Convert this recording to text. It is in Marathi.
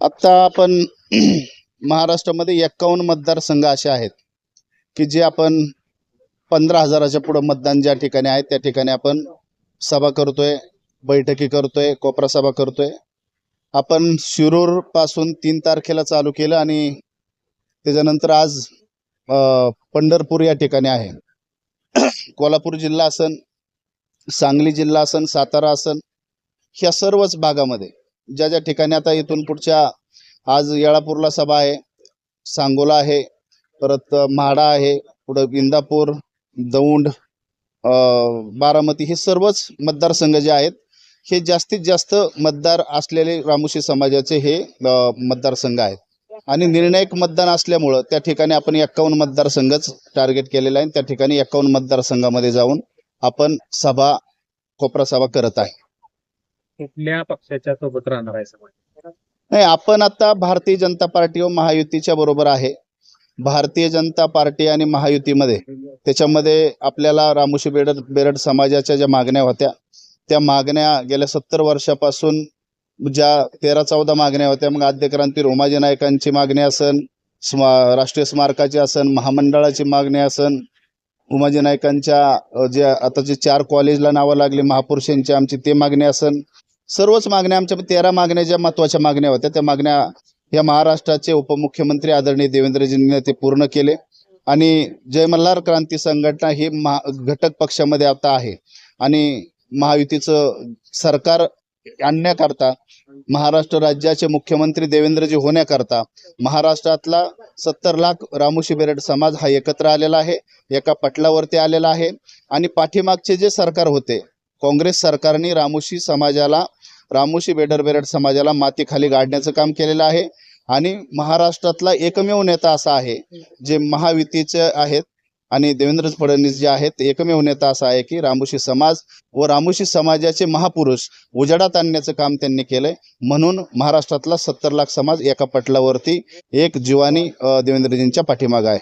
आत्ता आपण महाराष्ट्रामध्ये एक्कावन्न मतदारसंघ असे आहेत की जे आपण पंधरा हजाराच्या पुढं मतदान ज्या ठिकाणी आहे त्या ठिकाणी आपण सभा करतोय बैठकी करतोय कोपरा सभा करतोय. आपण शिरूरपासून तीन तारखेला चालू केलं आणि त्याच्यानंतर आज पंढरपूर या ठिकाणी आहे. कोल्हापूर जिल्हा असन सांगली जिल्हा असन सातारा असन ह्या सर्वच भागामध्ये ज्या ज्या ठिकाणी आता इथून पुढच्या आज येळापूरला सभा आहे सांगोला आहे परत म्हाडा आहे पुढं इंदापूर दौंड बारामती हे सर्वच मतदारसंघ जे आहेत हे जास्तीत जास्त मतदार असलेले रामोशी समाजाचे हे मतदारसंघ आहेत. आणि निर्णायक मतदान असल्यामुळं त्या ठिकाणी आपण एक्कावन्न मतदारसंघच टार्गेट केलेला आहे त्या ठिकाणी एक्कावन्न मतदारसंघामध्ये जाऊन आपण सभा कोपरा सभा करत आहे. कुठल्या पक्षाच्या सोबत राहणार आहे समाज नाही आपण आता भारतीय जनता पार्टी व महायुतीच्या बरोबर आहे. भारतीय जनता पार्टी आणि महायुतीमध्ये त्याच्यामध्ये आपल्याला रामोशी बेडर बेरड समाजाच्या ज्या मागण्या होत्या त्या मागण्या गेल्या सत्तर वर्षापासून ज्या तेरा चौदा मागण्या होत्या मग आद्यक्रांती रोमाजी नायकांची मागणी असन स्मा राष्ट्रीय स्मारकाची असन महामंडळाची मागणी असन उमाजी नायकांच्या जे आता जे चार कॉलेजला नावं लागली महापुरुषांची आमची ते मागणी असन. सर्वच मागण्या आमच्या तेरा मागण्या ज्या महत्त्वाच्या मागण्या होत्या त्या मागण्या या महाराष्ट्राचे उपमुख्यमंत्री आदरणीय देवेंद्रजींनी ते पूर्ण केले. आणि जय मल्हार क्रांती संघटना ही महा घटक पक्षामध्ये आता आहे. आणि महायुतीचं सरकार आणण्याकरता महाराष्ट्र राज्याचे मुख्यमंत्री देवेंद्रजी होण्याकरता महाराष्ट्रातला सत्तर लाख रामोशी बेरड समाज हा एकत्र आलेला आहे एका पटलावरती आलेला आहे. आणि पाठीमागचे जे सरकार होते काँग्रेस सरकारने रामोशी समाजाला रामोशी बेडर बेरड समाजाला मातीखाली गाडण्याचं काम केलेलं आहे. आणि महाराष्ट्रातला एकमेव नेता असा आहे जे महायुतीचे आहेत आणि देवेंद्र फडणवीस जे आहेत ते एकमेव नेता असा आहे की रामोशी समाज व रामोशी समाजाचे महापुरुष उजाडात आणण्याचं काम त्यांनी केलंय. म्हणून महाराष्ट्रातला सत्तर लाख समाज एका पटलावरती एक जीवानी देवेंद्रजींच्या पाठीमागं आहे.